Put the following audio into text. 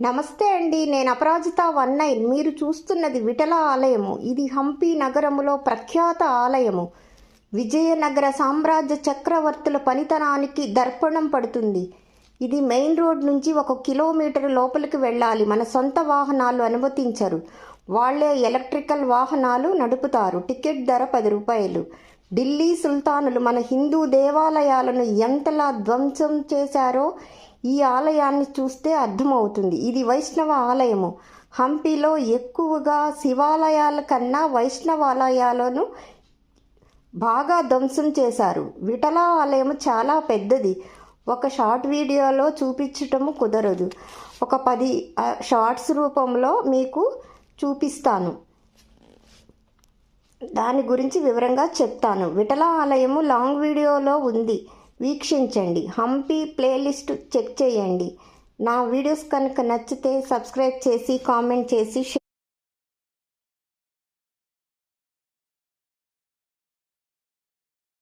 నమస్తే అండి నేను అపరాజిత వన్ నైన్. మీరు చూస్తున్నది విఠల ఆలయము. ఇది హంపి నగరములో ప్రఖ్యాత ఆలయము. విజయనగర సామ్రాజ్య చక్రవర్తుల పనితనానికి దర్పణం పడుతుంది. ఇది మెయిన్ రోడ్ నుంచి ఒక కిలోమీటర్ లోపలికి వెళ్ళాలి. మన సొంత వాహనాలు అనుమతించరు. వాళ్ళే ఎలక్ట్రికల్ వాహనాలు నడుపుతారు. టికెట్ ధర పది రూపాయలు. ఢిల్లీ సుల్తానులు మన హిందూ దేవాలయాలను ఎంతలా ధ్వంసం చేశారో ఈ ఆలయాన్ని చూస్తే అర్థమవుతుంది. ఇది వైష్ణవ ఆలయము. హంపిలో ఎక్కువగా శివాలయాల కన్నా వైష్ణవాలయాలను బాగా ధ్వంసం చేశారు. విఠల ఆలయం చాలా పెద్దది. ఒక షార్ట్ వీడియోలో చూపించటము కుదరదు. ఒక పది షార్ట్స్ రూపంలో మీకు చూపిస్తాను. దాని గురించి వివరంగా చెప్తాను. విఠల ఆలయము లాంగ్ వీడియోలో ఉంది. వీక్షించండి. హంపి ప్లేలిస్ట్ చెక్ చేయండి. నా వీడియోస్ కనుక నచ్చితే సబ్స్క్రైబ్ చేసి కామెంట్ చేసి